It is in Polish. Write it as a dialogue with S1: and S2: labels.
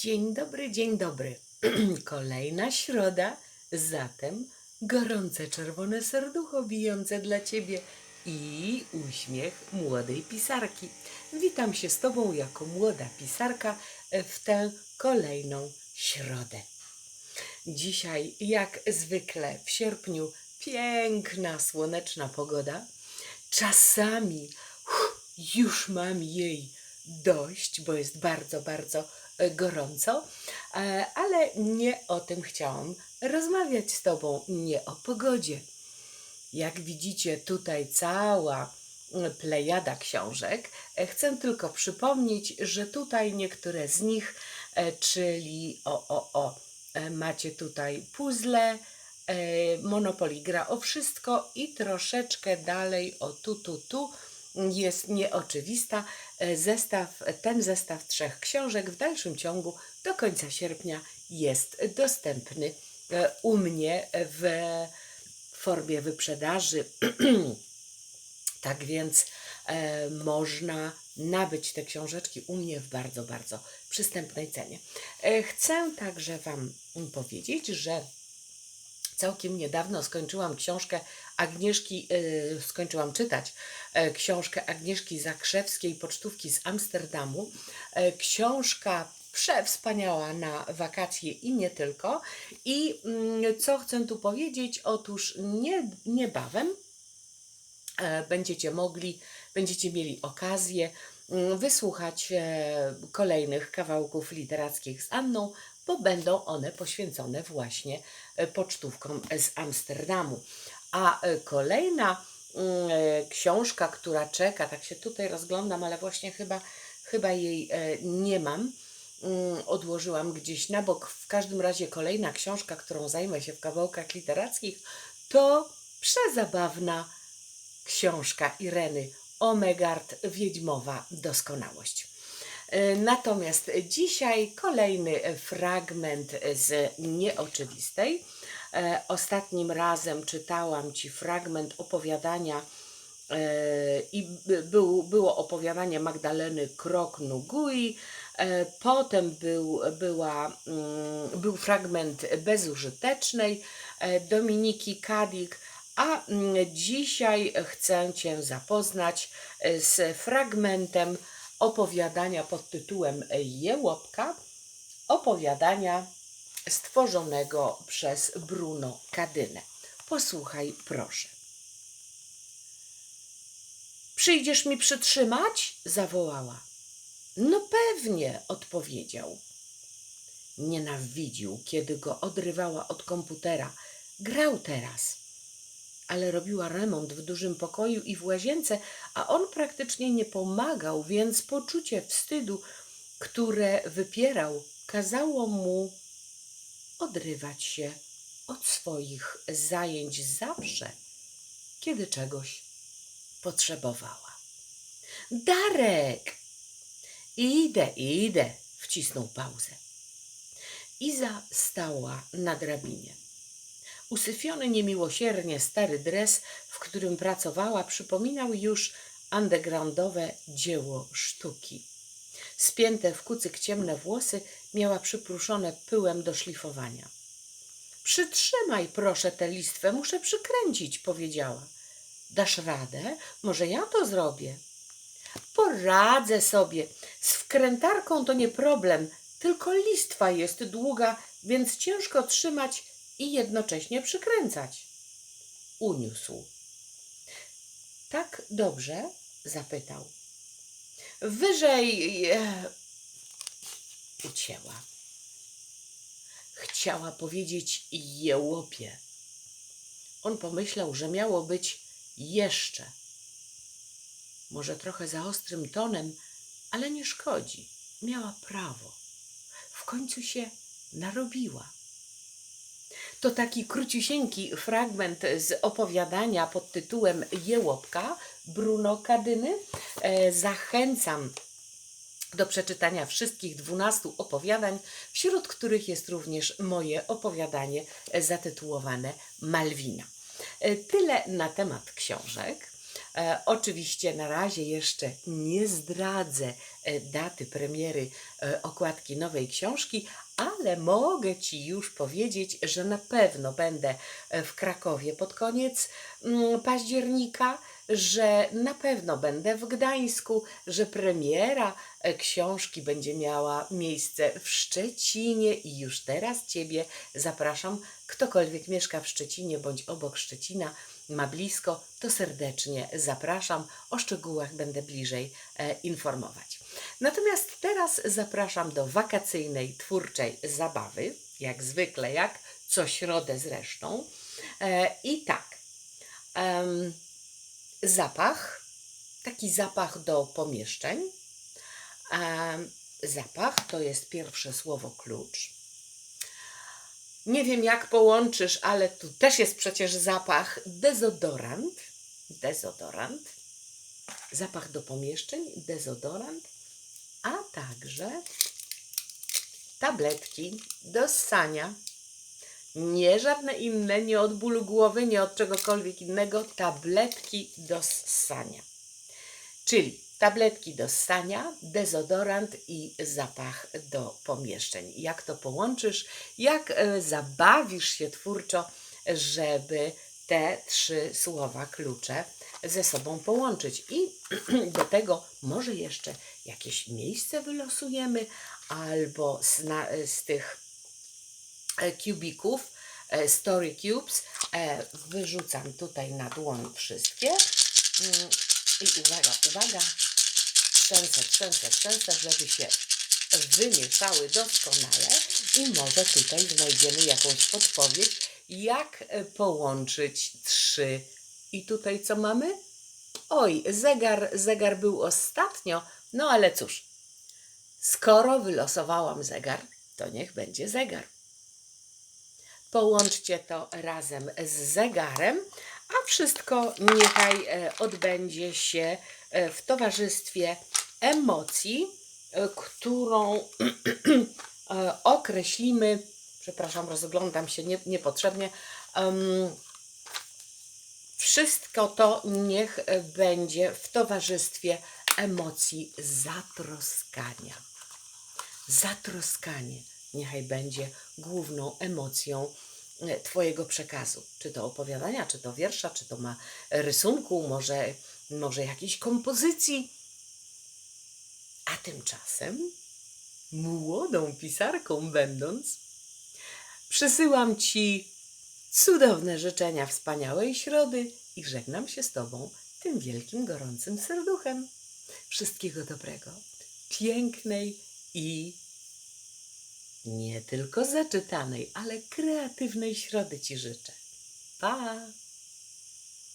S1: Dzień dobry, dzień dobry. Kolejna środa, zatem gorące czerwone serducho bijące dla Ciebie i uśmiech młodej pisarki. Witam się z Tobą jako młoda pisarka w tę kolejną środę. Dzisiaj, jak zwykle w sierpniu, piękna, słoneczna pogoda. Czasami uff, już mam jej dość, bo jest bardzo, bardzo gorąco, e, ale nie o tym chciałam rozmawiać z Tobą, nie o pogodzie. Jak widzicie, tutaj cała plejada książek. E, Chcę tylko przypomnieć, że tutaj niektóre z nich, e, czyli o, o, o, macie tutaj puzzle, Monopoly gra o wszystko i troszeczkę dalej o tu, tu, tu jest nieoczywista. E, Zestaw, ten zestaw trzech książek w dalszym ciągu do końca sierpnia jest dostępny e, u mnie w formie wyprzedaży. tak więc e, można nabyć te książeczki u mnie w bardzo, bardzo przystępnej cenie. Chcę także Wam powiedzieć, że całkiem niedawno skończyłam książkę Agnieszki, y, skończyłam czytać e, książkę Agnieszki Zakrzewskiej, Pocztówki z Amsterdamu. E, książka przewspaniała na wakacje i nie tylko. I mm, co chcę tu powiedzieć? Otóż nie, niebawem e, będziecie mogli, będziecie mieli okazję mm, wysłuchać kolejnych kawałków literackich z Anną, bo będą one poświęcone właśnie e, pocztówkom z Amsterdamu. A e, kolejna mm, e, książka, która czeka, tak się tutaj rozglądam, ale właśnie chyba, chyba jej nie mam. Mm, Odłożyłam gdzieś na bok. W każdym razie kolejna książka, którą zajmę się w kawałkach literackich, to przezabawna książka Ireny Omegard Wiedźmowa Doskonałość. Natomiast dzisiaj kolejny fragment z nieoczywistej. E, Ostatnim razem czytałam Ci fragment opowiadania e, i by- był, było opowiadanie Magdaleny Krok-Nugui, e, potem był, była, mm, był fragment bezużytecznej Dominiki Kadik, a mm, dzisiaj chcę Cię zapoznać z fragmentem opowiadania pod tytułem Jełopka, opowiadania stworzonego przez Bruno Kadynę. Posłuchaj, proszę. Przyjdziesz mi przytrzymać? zawołała. No pewnie, odpowiedział. Nienawidził, kiedy go odrywała od komputera. Grał teraz. Ale robiła remont w dużym pokoju i w łazience, a on praktycznie nie pomagał, więc poczucie wstydu, które wypierał, kazało mu odrywać się od swoich zajęć zawsze, kiedy czegoś potrzebowała. Darek! Idę, idę, wcisnął pauzę. Iza stała na drabinie. Usyfiony niemiłosiernie stary dres, w którym pracowała, przypominał już undergroundowe dzieło sztuki. Spięte w kucyk ciemne włosy miała przypruszone pyłem do szlifowania. Przytrzymaj proszę tę listwę, muszę przykręcić, powiedziała. Dasz radę? Może ja to zrobię. Poradzę sobie. Z wkrętarką to nie problem, tylko listwa jest długa, więc ciężko trzymać i jednocześnie przykręcać. Uniósł. Tak dobrze? zapytał. Wyżej e, ucięła. Chciała powiedzieć jełopie. On pomyślał, że miało być jeszcze. Może trochę za ostrym tonem, ale nie szkodzi. Miała prawo. W końcu się narobiła. To taki króciusieńki fragment z opowiadania pod tytułem Jełopka Bruno Kadyny. E, zachęcam do przeczytania wszystkich 12 opowiadań, wśród których jest również moje opowiadanie e, zatytułowane Malwina. E, Tyle na temat książek. Oczywiście na razie jeszcze nie zdradzę daty premiery okładki nowej książki, ale mogę Ci już powiedzieć, że na pewno będę e, w Krakowie pod koniec mm, października, że na pewno będę w Gdańsku, że premiera e, książki będzie miała miejsce w Szczecinie i już teraz Ciebie zapraszam. Ktokolwiek mieszka w Szczecinie bądź obok Szczecina, ma blisko, to serdecznie zapraszam. O szczegółach będę bliżej e, informować. Natomiast teraz zapraszam do wakacyjnej, twórczej zabawy, jak zwykle, jak co środę zresztą. E, I tak, zapach, taki zapach do pomieszczeń. Zapach to jest pierwsze słowo klucz. Nie wiem, jak połączysz, ale tu też jest przecież zapach dezodorant. Dezodorant. Zapach do pomieszczeń, dezodorant, a także tabletki do ssania. Nie żadne inne, nie od bólu głowy, nie od czegokolwiek innego, tabletki do ssania. Czyli tabletki do ssania, dezodorant i zapach do pomieszczeń. Jak to połączysz? Jak e, zabawisz się twórczo, żeby te trzy słowa klucze ze sobą połączyć? I do tego może jeszcze jakieś miejsce wylosujemy, albo z, na, z tych e, kubików, e, story cubes, e, wyrzucam tutaj na dłoń wszystkie. Mm, I uwaga, uwaga, trzęsę, trzęsę, trzęsę, żeby się wymieszały doskonale i może tutaj znajdziemy jakąś podpowiedź, jak e, połączyć trzy. I tutaj co mamy? Oj, zegar, zegar był ostatnio, no ale cóż, skoro wylosowałam zegar, to niech będzie zegar. Połączcie to razem z zegarem, a wszystko niechaj e, odbędzie się e, w towarzystwie emocji, którą określimy. Przepraszam, rozglądam się nie, niepotrzebnie. Em, wszystko to niech będzie w towarzystwie emocji zatroskania. Zatroskanie niechaj będzie główną emocją e, Twojego przekazu. Czy to opowiadania, czy to wiersza, czy to ma rysunku, może, może jakiejś kompozycji. A tymczasem, młodą pisarką będąc, przysyłam Ci cudowne życzenia wspaniałej środy i żegnam się z Tobą tym wielkim, gorącym serduchem. Wszystkiego dobrego, pięknej i nie tylko zaczytanej, ale kreatywnej środy Ci życzę. Pa!